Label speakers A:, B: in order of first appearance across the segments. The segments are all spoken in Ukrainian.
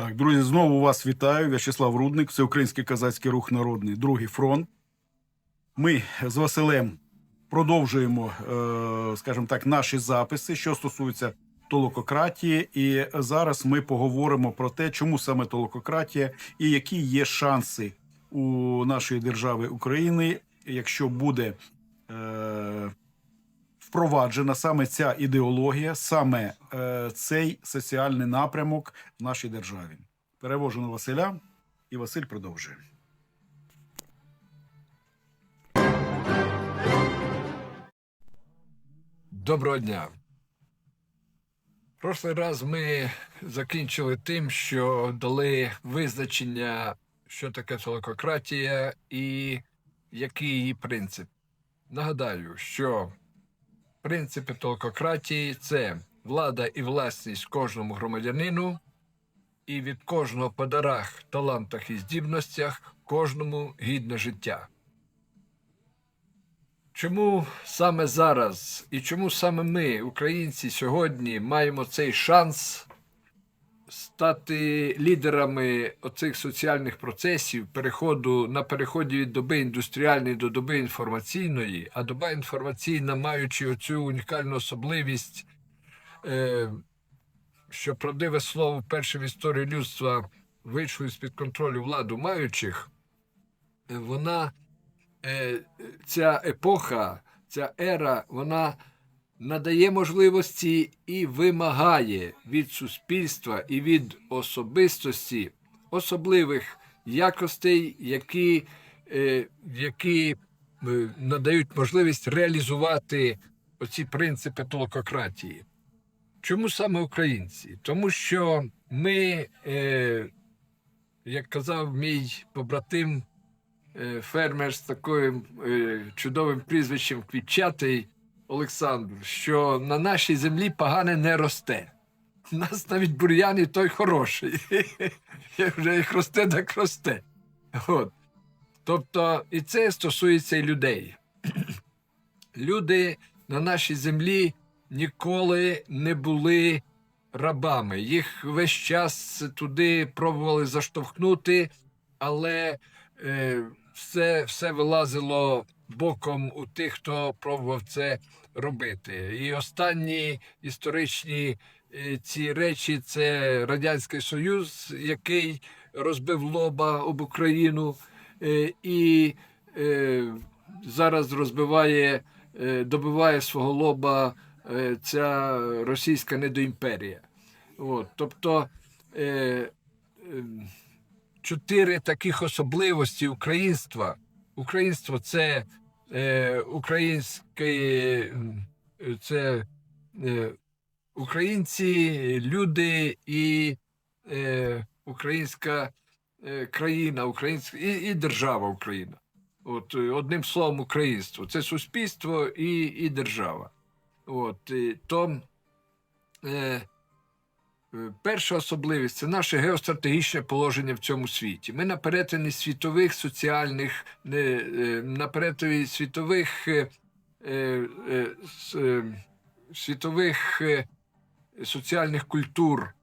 A: Так, друзі, знову вас вітаю. В'ячеслав Рудник, Всеукраїнський казацький рух народний, другий фронт. Ми з Василем продовжуємо, е, скажімо так, наші записи, що стосуються толокократії. І зараз ми поговоримо про те, чому саме толокократія і які є шанси у нашої держави України, якщо буде е, впроваджена саме ця ідеологія, саме е, цей соціальний напрямок в нашій державі. Перевожу на Василя, і Василь продовжує.
B: Доброго дня. Прошлий раз ми закінчили тим, що дали визначення, що таке толокократія і який її принцип. Нагадаю, що принципи толкократії це влада і власність кожному громадянину, і від кожного по дарах, талантах і здібностях кожному гідне життя. Чому саме зараз і чому саме ми, українці, сьогодні маємо цей шанс стати лідерами оцих соціальних процесів, переходу на переході від доби індустріальної до доби інформаційної, а доба інформаційна, маючи оцю унікальну особливість, е, що правдиве слово перше в історії людства вийшло з-під контролю владу маючих, вона е, ця епоха, ця ера, вона надає можливості і вимагає від суспільства і від особистості особливих якостей, які, е, які е, надають можливість реалізувати оці принципи толокократії. Чому саме українці? Тому що ми, е, як казав мій побратим, фермер з таким чудовим прізвищем Квітчатий Олександр, що на нашій землі погане не росте. У нас навіть бур'ян і той хороший. Як вже їх росте, так росте. От. Тобто, і це стосується і людей. Люди на нашій землі ніколи не були рабами. Їх весь час туди пробували заштовхнути, але е, все, все вилазило боком у тих, хто пробував це робити. І останні історичні е, ці речі це Радянський Союз, який розбив лоба об Україну, е, і е, зараз розбиває, добиває свого лоба ця російська недоімперія. От, тобто чотири таких особливості українства. Українство це е, українське, це е, українці, люди і е, українська е, країна, українська і, і держава Україна. От, е, одним словом, українство. Це суспільство і, і держава. От, і, то, е, Е, Перша особливість це наше геостратегічне положення в цьому світі. Ми на перетині світових соціальних, е, на перетині світових, е, е, е, е, світових е, соціальних культур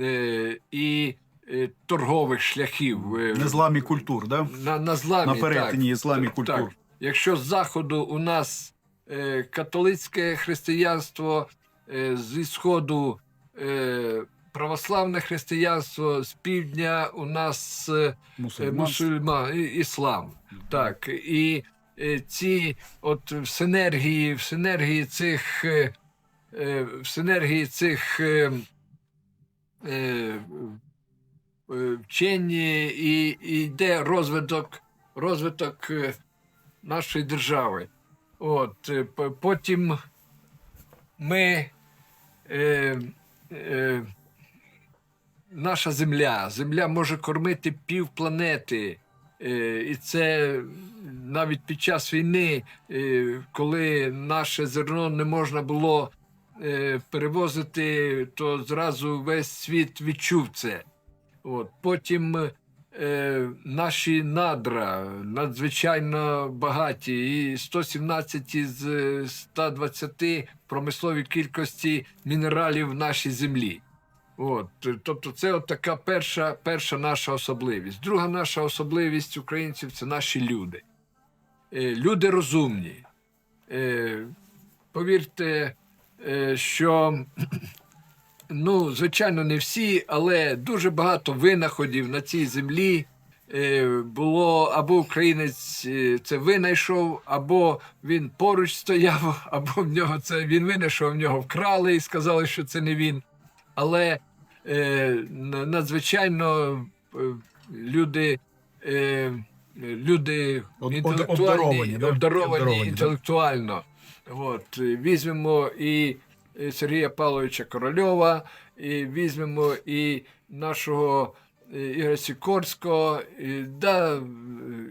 B: е, і е, торгових шляхів. е,
A: Незламі культур, да?
B: на, на зламі.
A: на перетині
B: так. Так,
A: культур.
B: так. Якщо з заходу у нас е, католицьке християнство, е, зі сходу е, православне християнство, з півдня у нас е,
A: Мусульман.
B: іслам. Так. І е, ці от в синергії, в синергії цих, е, в синергії цих вчені і, і йде розвиток, розвиток нашої держави. От, потім ми. Е, е, наша земля. Земля може кормити пів планети. Е, і це навіть під час війни, е, коли наше зерно не можна було е, перевозити, то зразу весь світ відчув це. От. Потім наші надра надзвичайно багаті, і 117 із е, 120 промисловій кількості мінералів в нашій землі. От, е, тобто, це от така перша, перша наша особливість. Друга наша особливість українців це наші люди. Е, Люди розумні. Е, Повірте, що ну, звичайно, не всі, але дуже багато винаходів на цій землі було або українець це винайшов, або він поруч стояв, або в нього це він винайшов, в нього вкрали і сказали, що це не він. Але е, надзвичайно е, люди. Е, Люди інтелектуальні,
A: обдаровані, да?
B: обдаровані
A: Обдаровані, да.
B: інтелектуально. От, візьмемо і е, Сергія Павловича Корольова, і візьмемо і нашого е, Ігоря Сікорського, і, да,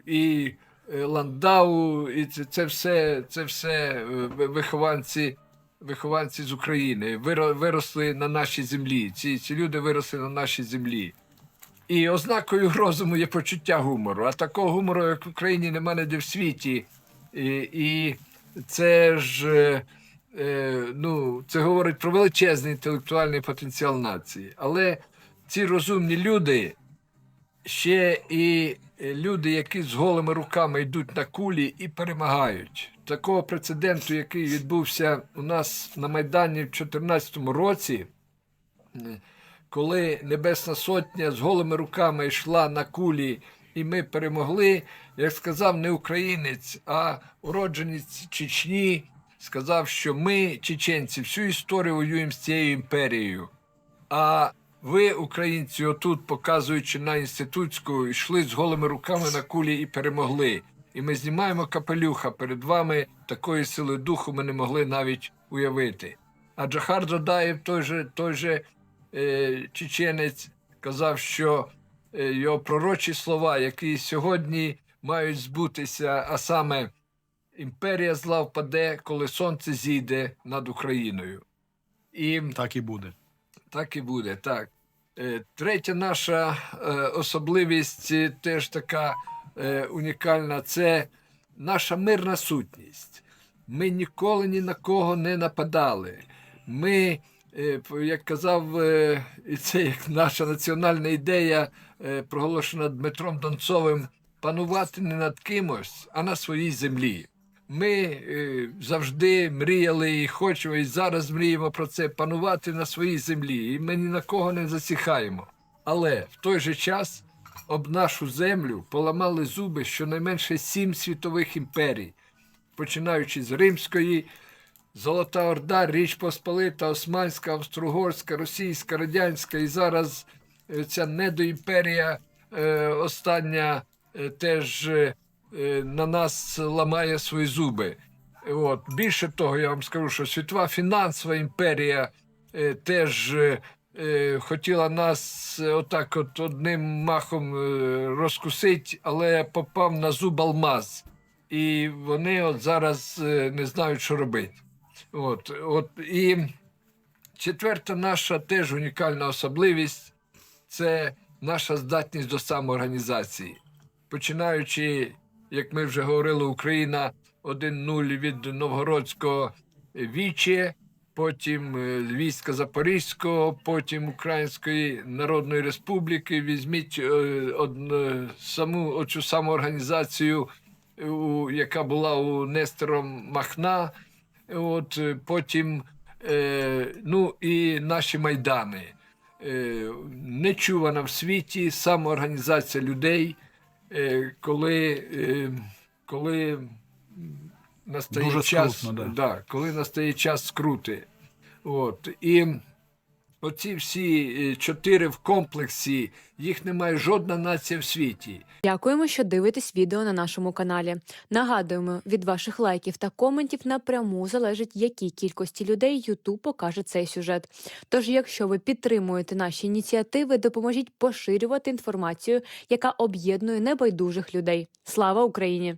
B: і Ландау, і це, це все, це все вихованці, вихованці з України, виро- виросли на нашій землі. Ці, ці люди виросли на нашій землі. І ознакою розуму є почуття гумору. А такого гумору, як в Україні, нема ніде в світі. І, і це ж е, е, ну, це говорить про величезний інтелектуальний потенціал нації. Але ці розумні люди ще і люди, які з голими руками йдуть на кулі і перемагають. Такого прецеденту, який відбувся у нас на Майдані в 2014 році, коли Небесна Сотня з голими руками йшла на кулі, і ми перемогли, як сказав не українець, а уродженець Чечні, сказав, що ми, чеченці, всю історію воюємо з цією імперією. А ви, українці, отут, показуючи на інститутську, йшли з голими руками на кулі і перемогли. І ми знімаємо капелюха перед вами такої сили духу ми не могли навіть уявити. А Джахар Задаєв, той же, той же е, чеченець, казав, що е, його пророчі слова, які сьогодні мають збутися, а саме імперія зла впаде, коли сонце зійде над Україною. І
A: Так і буде.
B: так і буде, так. Е, Третя наша е, особливість е, теж така унікальна це наша мирна сутність. Ми ніколи ні на кого не нападали. Ми, е, як казав, е, і це як наша національна ідея, е, проголошена Дмитром Донцовим, панувати не над кимось, а на своїй землі. Ми е, завжди мріяли і хочемо, і зараз мріємо про це панувати на своїй землі. І ми ні на кого не засіхаємо. Але в той же час об нашу землю поламали зуби щонайменше сім світових імперій, починаючи з Римської, Золота Орда, Річ Посполита, Османська, Австро-Угорська, Російська, Радянська, і зараз е, ця недоімперія е, остання е, теж на нас ламає свої зуби. От. Більше того, я вам скажу, що світова фінансова імперія теж хотіла нас е, отак от одним махом е, розкусити, але попав на зуб алмаз. І вони от зараз е, не знають, що робити. От, от, і четверта наша теж унікальна особливість це наша здатність до самоорганізації. Починаючи, як ми вже говорили, Україна 1-0 від Новгородського Віче, потім е, війська Запорізького, потім Української Народної Республіки. Візьміть е, одну, саму оцю самоорганізацію, е, у, яка була у Нестором Махна. От, е, потім е, ну, і наші майдани. Е, нечувана в світі самоорганізація людей, е, коли, е, коли настає
A: Дуже
B: час,
A: скрутно, да.
B: да, коли настає час скрути. От, і оці всі е, чотири в комплексі, їх немає жодна нація в світі.
C: Дякуємо, що дивитесь відео на нашому каналі. Нагадуємо, від ваших лайків та коментів напряму залежить, якій кількості людей YouTube покаже цей сюжет. Тож, якщо ви підтримуєте наші ініціативи, допоможіть поширювати інформацію, яка об'єднує небайдужих людей. Слава Україні!